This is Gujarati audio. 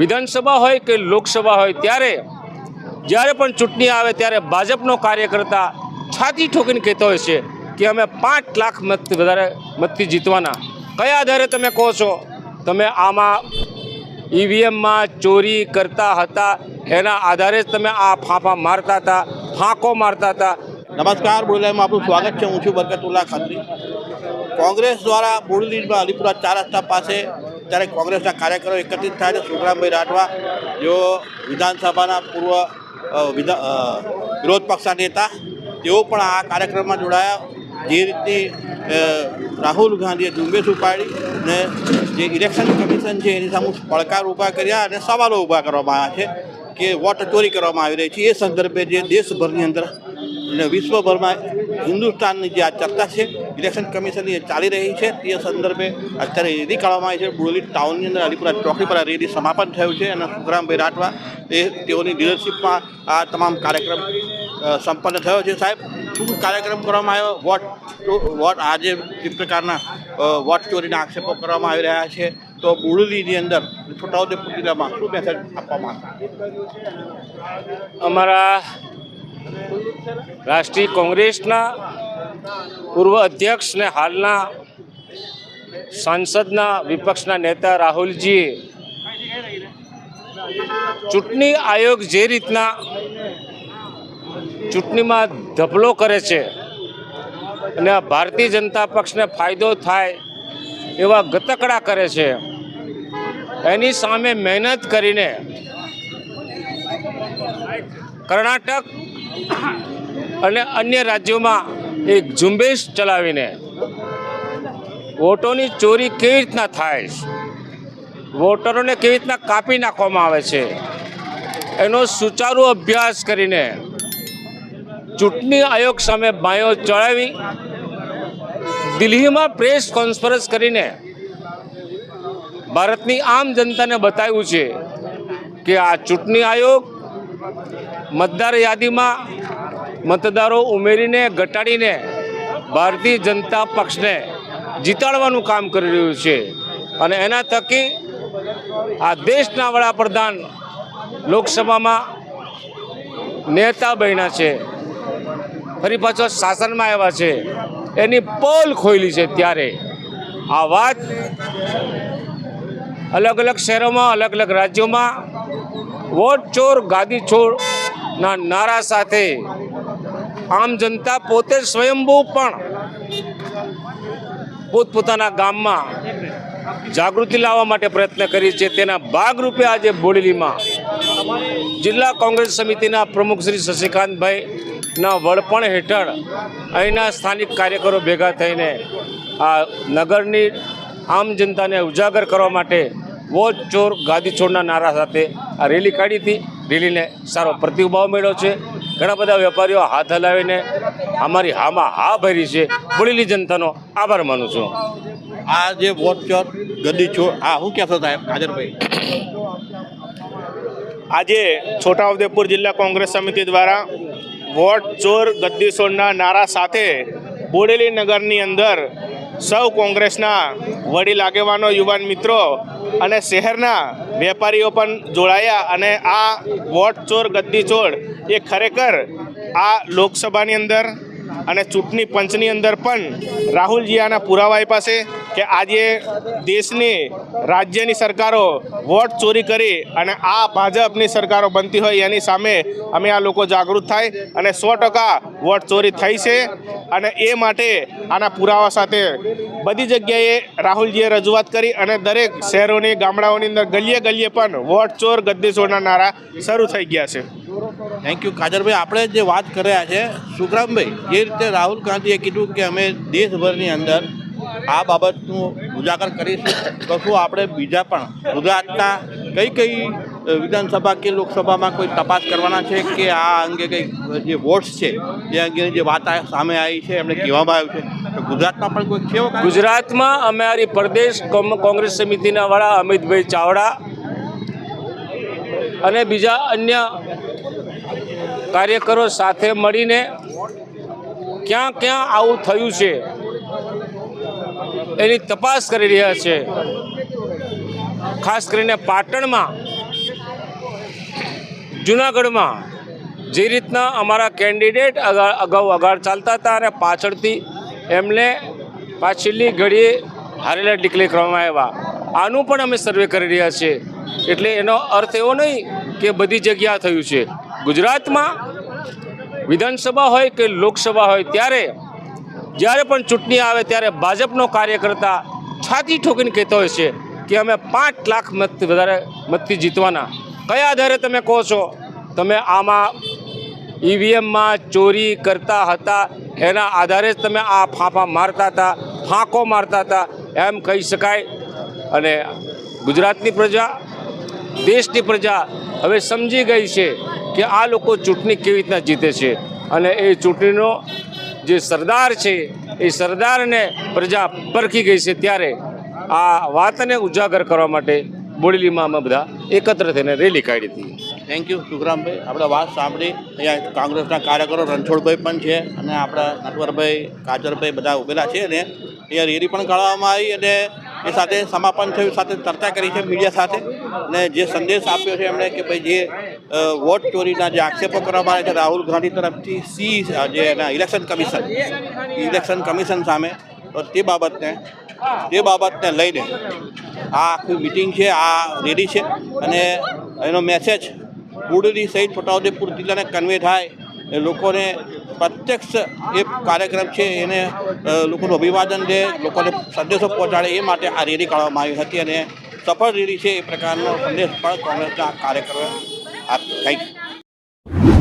વિધાનસભા હોય કે લોકસભા હોય, ત્યારે જ્યારે પણ ચૂંટણી આવે ત્યારે ભાજપનો કાર્યકર્તા છાતી ઠોકીને કહેતો હોય છે કે અમે પાંચ લાખ મત વધારે મતથી જીતવાના. કયા આધારે તમે કહો છો? તમે આમાં ઈવીએમમાં ચોરી કરતા હતા, એના આધારે જ તમે આ ફાંફા મારતા હતા ફાંકો મારતા હતા. નમસ્કાર બોલેલામાં આપનું સ્વાગત છે. હું છું બરકતુલ્લા ખાતરી કોંગ્રેસ દ્વારા બોરલીમાં અલીપુરા ચાર રસ્તા પાસે ત્યારે કોંગ્રેસના કાર્યકરો એકત્રિત થયા છે. સુખરામભાઈ રાઠવા, જેઓ વિધાનસભાના પૂર્વ વિરોધ પક્ષના નેતા, તેઓ પણ આ કાર્યક્રમમાં જોડાયા. જે રીતની રાહુલ ગાંધીએ ઝુંબેશ ઉપાડી અને જે ઇલેક્શન કમિશન છે એની સામે પડકાર ઊભા કર્યા અને સવાલો ઊભા કરવામાં આવ્યા છે કે વોટ ચોરી કરવામાં આવી રહી છે. એ સંદર્ભે જે દેશભરની અંદર અને વિશ્વભરમાં હિન્દુસ્તાનની જે આ ચર્ચા છે ઇલેક્શન કમિશનની ચાલી રહી છે તે સંદર્ભે અત્યારે રેલી કાઢવામાં આવી છે. બોરલી ટાઉનની અંદર અલીપુરા ચોકડી પર આ રેલી સમાપન થયું છે અને સુખરામભાઈ રાઠવા એ તેઓની લીડરશીપમાં આ તમામ કાર્યક્રમ સંપન્ન થયો છે. સાહેબ, શું કાર્યક્રમ કરવામાં આવ્યો? વોટ વોટ આજે જે પ્રકારના વોટ ચોરીના આક્ષેપો કરવામાં આવી રહ્યા છે? તો બોરલીની અંદર, છોટાઉદેપુર જિલ્લામાં શું મેસેજ આપવામાં અમારા રાષ્ટ્રીય કોંગ્રેસના પૂર્વ અધ્યક્ષ ને હાલના સાંસદના વિપક્ષના નેતા રાહુલજીએ ચૂંટણી આયોગ જે રીતના ચૂંટણીમાં ધપલો કરે છે અને ભારતીય જનતા પક્ષને ફાયદો થાય એવા ગતકડા કરે છે, એની સામે મહેનત કરીને કર્ણાટક અને અન્ય રાજ્યોમાં એક ઝુંબેશ ચલાવીને વોટોની ચોરી કેવી રીતના થાય વોટરોને કેવી રીતના કાપી નાખવામાં આવે છે? એનો સુચારુ અભ્યાસ કરીને ચૂંટણી આયોગ સામે બાયો ચડાવી દિલ્હીમાં પ્રેસ કોન્ફરન્સ કરીને ભારતની આમ જનતાને બતાવ્યું છે કે આ ચૂંટણી આયોગ મતદાર યાદીમાં મતદારો ઉમેરીને, ઘટાડીને ભારતીય જનતા પક્ષને જીતાડવાનું કામ કરી રહ્યું છે. અને એના થકી આ દેશના વડાપ્રધાન લોકસભામાં નેતા બન્યા છે. ફરી પાછો શાસનમાં આવ્યા છે. એની પોલ ખોઈલી છે ત્યારે. આ વાત અલગ અલગ શહેરોમાં, અલગ અલગ રાજ્યોમાં વોટ ચોર, ગાદી ચોરના નારા સાથે આમ જનતા પોતે સ્વયંભૂ પણ પોતપોતાના ગામમાં જાગૃતિ લાવવા માટે પ્રયત્ન કરી છે. તેના ભાગરૂપે આજે બોડેલીમાં જિલ્લા કોંગ્રેસ સમિતિના પ્રમુખ શ્રી શશિકાંતભાઈના વડપણ હેઠળ અહીંના સ્થાનિક કાર્યકરો ભેગા થઈને આ નગરની આમ જનતાને ઉજાગર કરવા માટે વોચ ચોર ગાદી છોડના નારા સાથે આ રેલી કાઢી હતી. રેલીને સારો પ્રતિભાવ મળ્યો છે. ઘણા બધા વેપારીઓ હાથ હલાવીને અમારી હામાં હા ભરી છે. બોડેલી જનતાનો આભાર માનું છું. આ જે વોટ ચોર ગદ્દી ચોર આ શું કહેશો સાહેબ હાજરભાઈ? આજે છોટાઉદેપુર જિલ્લા કોંગ્રેસ સમિતિ દ્વારા વોટ ચોર ગદ્દી છોડના નારા સાથે બોડેલી નગરની અંદર સૌ કોંગ્રેસના વડીલ આગેવાનો યુવાન મિત્રો અને શહેરના વેપારીઓ પણ જોડાયા અને આ વોટ ચોર ગદ્દી ચોર એ ખરેખર આ લોકસભાની અંદર અને ચૂંટણી પંચની અંદર પણ રાહુલજીયાના પુરાવા આપ્યા છે. કે આજે દેશની, રાજ્યની સરકારો વોટ ચોરી કરી અને આ ભાજપની સરકારો બનતી હોય એની સામે અમે આ લોકો જાગૃત થાય અને સો વોટ ચોરી થઈ છે. અને એ માટે આના પુરાવા સાથે બધી જગ્યાએ રાહુલજીએ રજૂઆત કરી અને દરેક શહેરોની, ગામડાઓની અંદર ગલીએ ગલીએ પણ વોટ ચોર ગદ્દી ચોરના નારા શરૂ થઈ ગયા છે. થેન્ક યુ કાજરભાઈ આપણે જે વાત કર્યા છે, સુખરામભાઈ, જે રીતે રાહુલ ગાંધીએ કીધું કે અમે દેશભરની અંદર આ બાબતનું ઉજાગર કરીશું તો શું આપણે બીજા પણ ગુજરાતના કઈ કઈ વિધાનસભા કે લોકસભામાં કોઈ તપાસ કરવાના છે કે આ અંગે કંઈ જે વોટ્સ છે, એ અંગેની જે વાત સામે આવી છે, એમને કહેવામાં આવ્યું છે ગુજરાતમાં પણ કોઈ કાર્ય? ગુજરાતમાં અમારી પ્રદેશ કોંગ્રેસ સમિતિના વડા અમિતભાઈ ચાવડા અને બીજા અન્ય કાર્યકરો સાથે મળીને ક્યાં ક્યાં આવું થયું છે એની તપાસ કરી રહ્યા છે. ખાસ કરીને પાટણમાં, જુનાગઢમાં જે રીતના અમારા કેન્ડિડેટ અગા, અગાઉ આગળ ચાલતા હતા અને પાછળથી એમને પાછળની ઘડીએ હારેલા ડિક્લેર કરવામાં આવ્યા. આનું પણ અમે સર્વે કરી રહ્યા છીએ. એટલે એનો અર્થ એવો નહીં કે બધી જગ્યા થયું છે. ગુજરાતમાં વિધાનસભા હોય કે લોકસભા હોય, ત્યારે જ્યારે પણ ચૂંટણી આવે ત્યારે ભાજપનો કાર્યકર્તા છાતી ઠોકીને કહેતો હોય છે કે અમે પાંચ લાખ મત વધારે મતથી જીતવાના. કયા આધારે તમે કહો છો? તમે આમાં ઈવીએમમાં ચોરી કરતા હતા, એના આધારે જ તમે આ ફાંફા મારતા હતા, ફાંકો મારતા હતા, એમ કહી શકાય. અને ગુજરાતની પ્રજા, દેશની પ્રજા હવે સમજી ગઈ છે કે આ લોકો ચૂંટણી કેવી રીતના જીતે છે. અને એ ચૂંટણીનો જે સરદાર છે, એ સરદારને પ્રજા પરખી ગઈ છે ત્યારે આ વાતને ઉજાગર કરવા માટે બોડેલીમાં અમે બધા એકત્ર થઈને રેલી કાઢી હતી. થેન્ક યુ સુખરામભાઈ. આપણે વાત સાંભળી. અહીંયા કોંગ્રેસના કાર્યકરો રણછોડભાઈ પણ છે અને આપણા નટવરભાઈ, કાજરભાઈ બધા ઉભેલા છે અને અહીંયા રેલી પણ કાઢવામાં આવી અને એ સાથે સમાપન થયું, સાથે ચર્ચા કરી છે મીડિયા સાથે. અને જે સંદેશ આપ્યો છે એમણે કે ભાઈ જે વોટ ચોરીના જે આક્ષેપો કરવામાં આવે છે, રાહુલ ગાંધી તરફથી સી જે એના ઇલેક્શન કમિશન ઇલેક્શન કમિશન સામે, તો તે બાબતને તે બાબતને લઈને આ આખી મિટિંગ છે, આ રેલી છે. અને એનો મેસેજ બોડેલી સહિત છોટાઉદેપુર જિલ્લાને કન્વે થાય, એ લોકોને પ્રત્યક્ષ એ કાર્યક્રમ છે, એને લોકોનું અભિવાદન દે લોકોને સંદેશો પહોંચાડે એ માટે આ રેલી કાઢવામાં આવી હતી અને સફળ રેલી છે એ પ્રકારનો સંદેશ પણ કોંગ્રેસના કાર્યક્રમ આપ્યો થેન્ક યુ